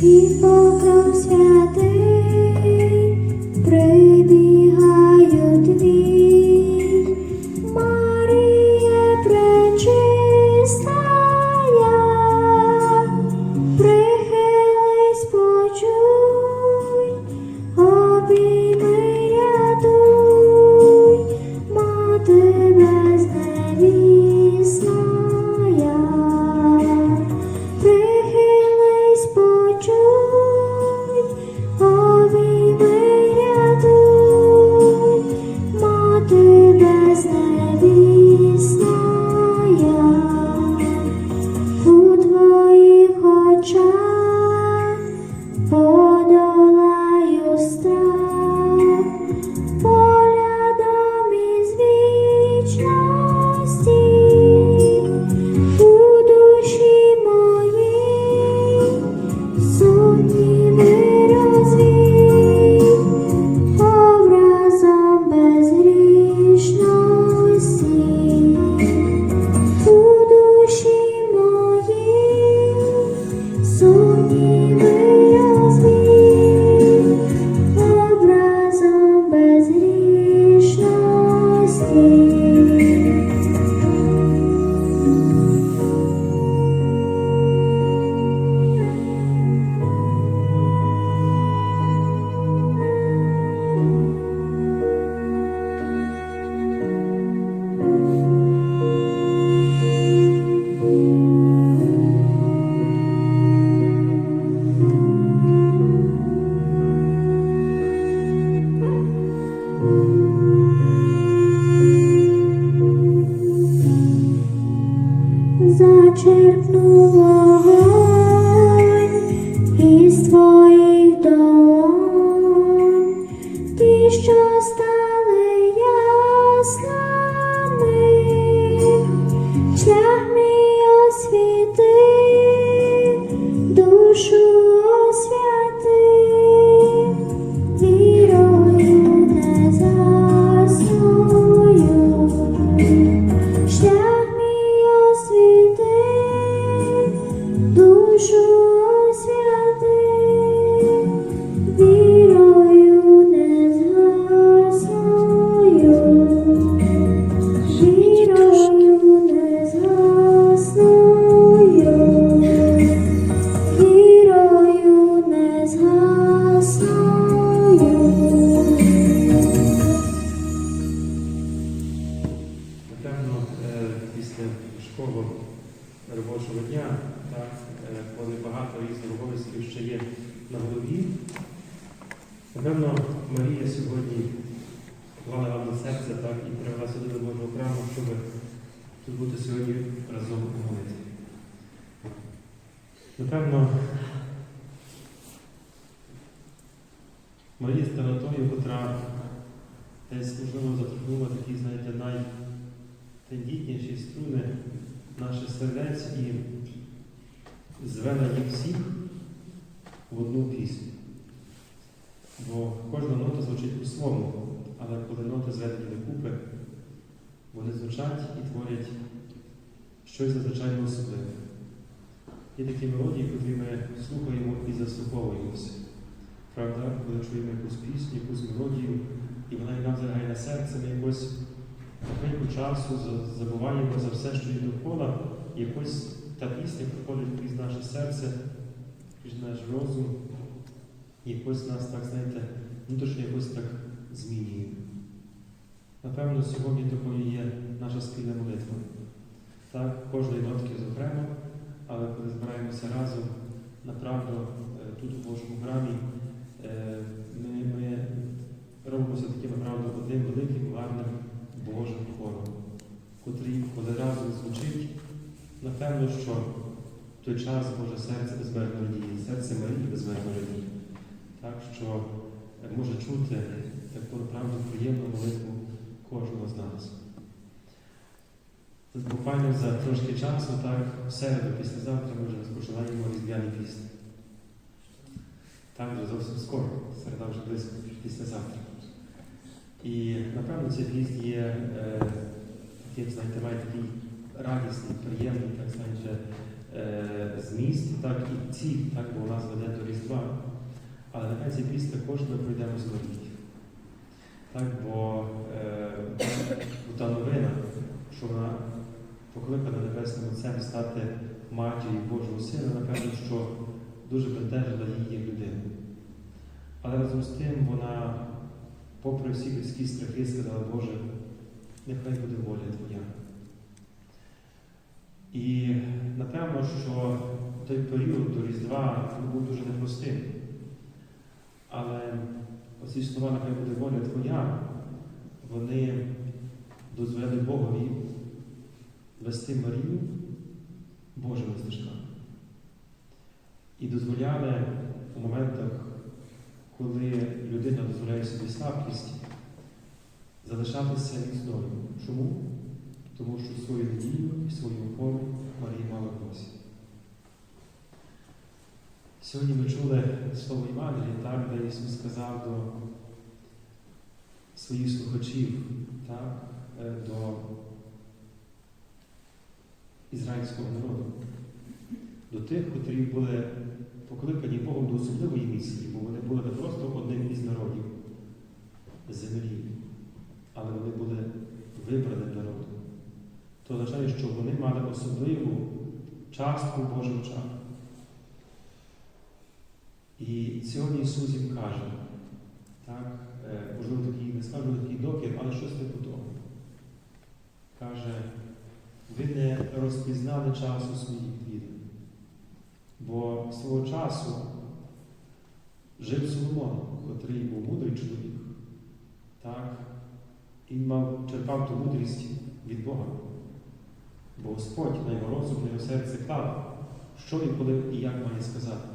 Під покров святий Зачерпну вогонь із твоїх долонь, ти що стали Напевно, е, після важкого робочого дня, так, е, коли багато різних обов'язків ще є на голові, напевно, Марія сьогодні поклала вам на серце так, і привела сюди до Божого храму, щоб тут бути сьогодні разом у молитві. Напевно, Марія стала тою, котра десь можливо заторкнула такі, знаєте, найтендітніші струни наших сердець і звела їх всіх в одну пісню. Бо кожна нота звучить по-своєму, але коли ноти зведені докупи, вони звучать і творять щось надзвичайно особливе. Є такі мелодії, котрі ми слухаємо і заслуховуємося. Правда, коли чуємо якусь пісню, якусь мелодію, і вона нам загає на серце, ми якось хвильку часу забуваємо за все, що є довкола, і якось та пісня проходить крізь наше серце, крізь наш розум, і якось нас так, знаєте, внутрішньо якось так змінює. Напевно, сьогодні такою є наша спільна молитва. Так, кожної нотки зокрема, але коли збираємося разом, направду, е, тут у Божому храмі, е, ми, ми робимося таким направду одним великим, гарним Божим хором, котрий, разом звучить, напевно, що в той час Боже серце безмежно радіє, серце Марії безмежно радіє. Так що е, може чути таку направду приємну молитву кожного з нас. Буквально за трошки часу, так, в середу, післязавтра ми вже розпочинаємо різдвяний піст. Так, вже зовсім скоро, середа вже близько післязавтра. І напевно цей піст є е, таким, знаєте, має такий радісний, приємний, так знаєте, е, зміст, так і ціль, так, бо нас веде до Різдва. Але нехай цей піст також ми пройдемо з Марією. Так, бо е, та новина, що вона покликана Небесним Отцем стати матір'ю Божого Сина, напевно, що дуже бентежила її людину. Але разом з тим вона, попри всі людські страхи, сказала, Боже, нехай буде воля Твоя. І напевно, що той період до Різдва був дуже непростим. Але оці слова, нехай буде воля Твоя, вони дозволяли Богові вести Марію Божими стежками. І дозволяли у моментах, коли дозволяє собі слабкість, залишатися міцною. Чому? Тому що свою надію і свою опору Марія мала в Бозі. Сьогодні ми чули слово Євангелія, так, де Ісус сказав до своїх слухачів, так, е, до ізраїльського народу, до тих, котрі були покликані Богом до особливої місії, бо вони були не просто одним із народів землі, але вони були вибраним народом. То означає, що вони мали особливу частку в Божих. І сьогодні Ісус їм каже, так, е, можливо, такий, не скажу такий докір, але щось типу того. Каже, ви не розпізнали часу своїх відень. Бо свого часу жив Соломон, котрий був мудрий чоловік. Так? Він мав, черпав ту мудрість від Бога. Бо Господь на його розум, на його серце клав, що і коли і як має сказати.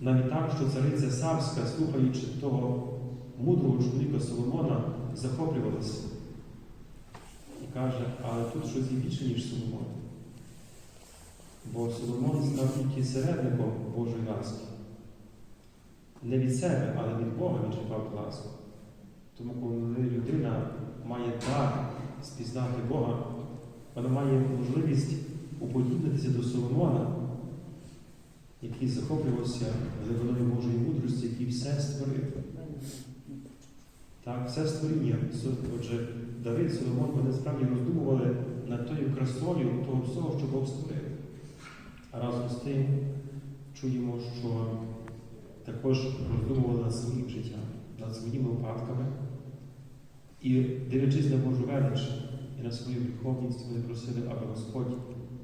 Навіть так, що цариця Савська, слухаючи того мудрого чоловіка Соломона, захоплювалася. І каже, але тут щось є більше, ніж Соломон. Бо Соломон став тільки середником Божої ласки. Не від себе, але від Бога він черпав ласку. Тому, коли людина має дар спізнати Бога, вона має можливість уподібнитися до Соломона, який захоплювався глибиною Божої мудрості, який все створив. Так, все створіння. Отже, Давид, Соломон, вони справді роздумували над тою красою того всього, що Бог створив. А разом з тим чуємо, що також роздумували над своїм життям, над своїми випадками. І дивлячись на Божу велич і на свою гріховність, вони просили, аби Господь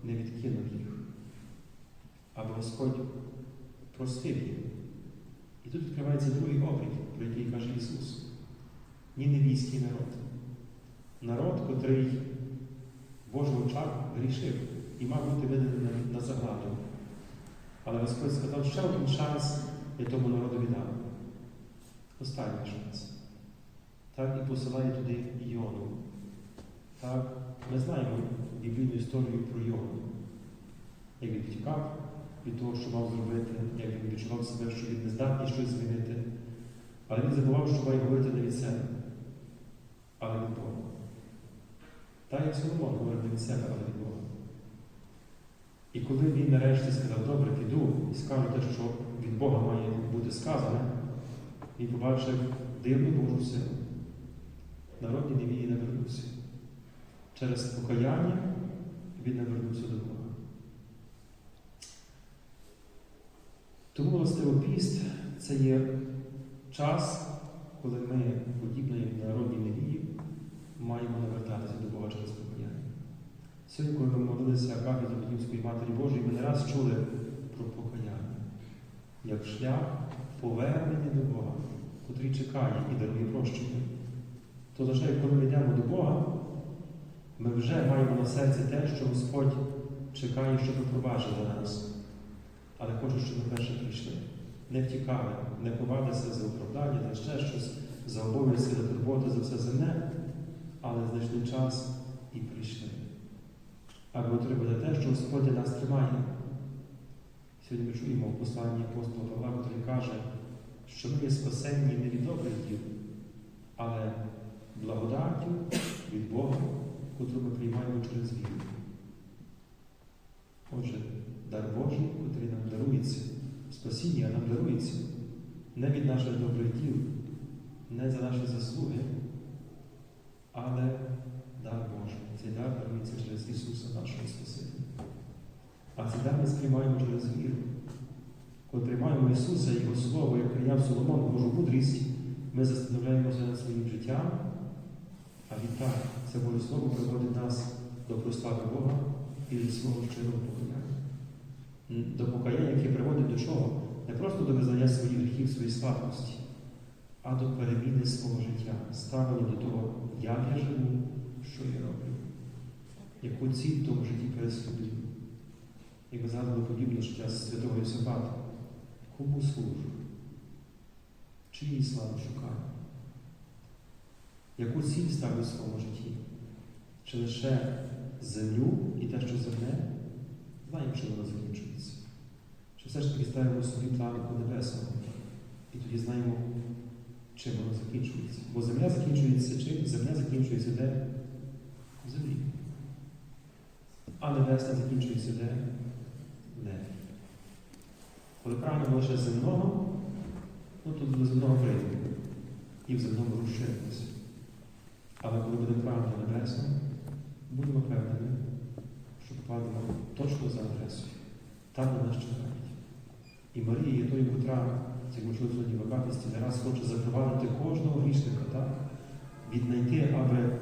не відкинув їх, аби Господь простив їх. І тут відкривається другий облік, про який каже Ісус. Ніневійський народ. Народ, котрий в Божих очах грішив і мав бути виданий на, загладу. Але Господь сказав, ще один шанс я тому народові дам. Останній шанс. Так і посилає туди Йону. Так, ми знаємо біблійну історію про Йону. Як він втікав від того, що мав зробити, як він відчував себе, що він не здатний щось змінити. Але він забував, що має говорити не від себе, але від Бога. Так як Соломон говорить не від себе, але від Бога. І коли він нарешті сказав, добре, піду і скажу те, що від Бога має бути сказане, він побачив дивну Божу силу. Народ Ніневії не вернувся. Через покаяння він не вернувся до Бога. Тому, властиво, піст це є час, коли ми, подібно як в народній невії, маємо навертатися до Бога через покаяння. Сьогодні, коли ми молилися пам'яті Подільської Матері Божої, ми не раз чули про покаяння, як шлях повернення до Бога, котрий чекає і дарує прощення. То означає, коли ми йдемо до Бога, ми вже маємо на серці те, що Господь чекає, щоб пробачити нас. Але хоче, щоб ми перше прийшли. Не втікали, не ховалися за оправдання, за ще щось, за обов'язки, за турботи, за все земне, але знайшли час і прийшли. Аби отримати те, що Господь нас тримає. Сьогодні ми чуємо в посланні апостола Павла, який каже, що ми є спасенні не від добрих діл, але благодаттю від Бога, яку ми приймаємо через віру. Отже, дар Божий, котрий нам дарується, спасіння нам дарується не від наших добрих діл, не за наші заслуги, але дар Божий. Цей дар дарується через Ісуса нашого Спасителя. А цей дар ми сприймаємо через віру. Коли приймаємо Ісуса Його Слово, як прийняв Соломон Божу мудрість, ми застановляємося над своїм життям, а відтак це Боже Слово приводить нас до прослави Бога і до свого щирого покаяння. До покаяння, яке приводить до чого? Не просто до визнання своїх гріхів, своєї слабкості, а до переміни свого життя, ставлення до того, як я живу, що я роблю, яку ціль в тому житті переслідую. Як ми згадували подібно життя святого Йосипата. Кому служу? Чиї слави шукаю? Яку ціль ставлю в своєму житті? Чи лише землю і те, що земне? Знаємо, що воно закінчується. Чи все ж таки ставимо собі планку небесного? І тоді знаємо, чим воно закінчується. Бо земля закінчується чим? Земля закінчується де? В землі. А небесна закінчується де? В. Коли прагнемо лише земного, ну то до земного прийдемо. І в земному розширимося. Але коли будемо прагнути небесного, будемо певними, що попадемо точно за адресою. Там на нас чекають. І Марія є тою, котра, як ми чули сьогодні в Акатисті, не раз хоче запровадити кожного грішника, так? віднайти, аби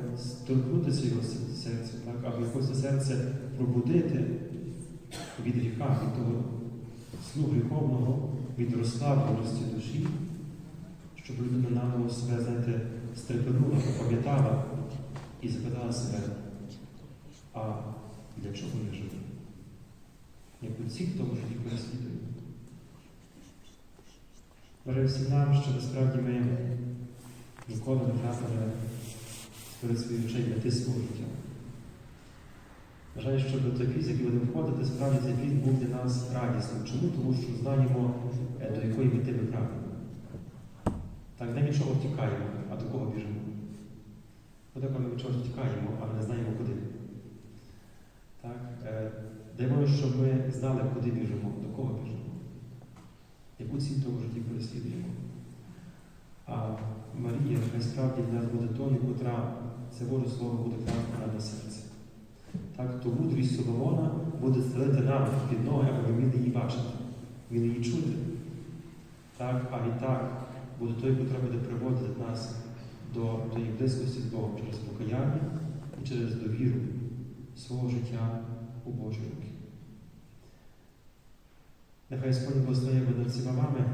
торкнутися його серця, так? аби якось серце пробудити від гріха, від того сну гріховного, від розслабленості душі, щоб людина наново себе, знаєте, стрепенула, попам'ятала і запитала себе, а для чого я живу? Яку ціль в тому житті переслідую? Бажаю всім нам, що насправді ми ніколи не втратили перед своїм очей мети свого життя. Бажаю, щоб той фіз, який будемо входити, справді цей фіз був для нас радісним. Чому? Тому що знаємо, е, до якої мети ми прагнемо. Так, не від чого втікаємо, а до кого біжимо. Подеколи ми від чогось втікаємо, але не знаємо куди. Так? Е, Дай Боже, щоб ми знали, куди біжимо, до кого біжимо, яку ціль того житті переслідуємо. А Марія хай справді для нас буде тою, котра це Боже Слово буде класти на серце. Так, то мудрість Соломона буде стелити нам під ноги, аби ми її бачити, вміли її чути. Так, а відтак буде той, котра буде приводити нас до тої близькості з Богом через покаяння і через довіру свого життя у Божі руки. Нехай Господь благословає мене всіма вами.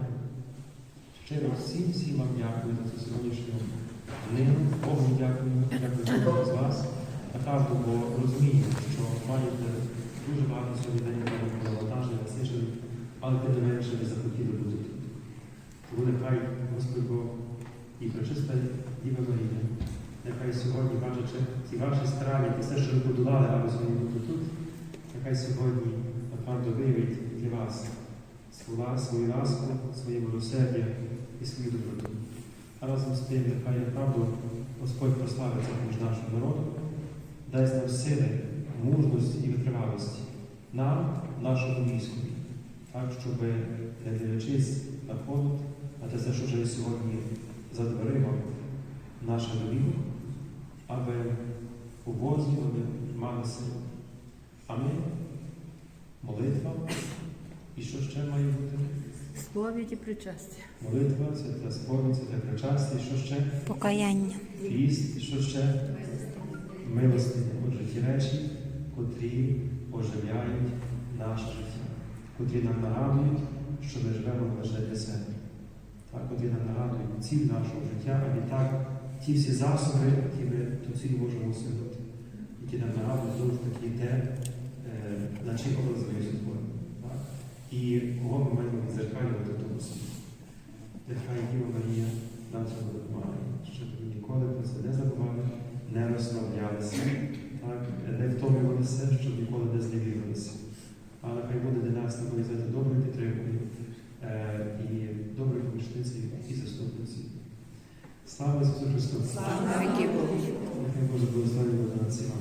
Щиро всім всім вам дякую за цю сьогоднішню днину. Богу дякую, дякую кожному з вас. Направду, бо розумію, що маєте дуже багато сьогодні день навантажень, насичених, але тим не менше ви захотіли бути. Тому нехай Господь Бог і пречиста Діва Марія, нехай сьогодні, бачачи ці ваші старання, і все, що ви подолали, аби сьогодні бути тут, нехай сьогодні направду виявить для вас слова, свою ласку, своє милосердя і свою доброту. А разом з тим, нехай направду Господь прославиться між нашим народом, дасть нам сили, мужності і витривалості нам, нашому війську, так, щоб, не дивлячись на холод, на те, все, що вже сьогодні за дверима, наша довіра, аби у Бозі вони мали силу. А ми молитва. І що ще має бути? Сповідь і причастя. Молитва, це та сповідь, це та причастя, і що ще? Покаяння. Фіст, і що ще? Милостиня. Отже, ті речі, котрі оживляють наше життя, котрі нам нагадують, що ми живемо лише для себе. Котрі нам нагадують ціль нашого життя, а відтак ті всі засоби, які ми ту ціль можемо осягнути, які нам нагадують знову ж таки те, е, на чий образ ми. І кого ми маємо відзеркалювати тому світі. Нехай Діва Марія нам цього допомагає, щоб ми ніколи про це не забували, не розслаблялися, не втомлювалися, щоб ніколи не зневірилися. Але хай буде для нас на доброю підтримкою і доброї помічниці і заступниці. Слава Ісусу Христу! Слава Богу. Нехай Боже благословить на всіма.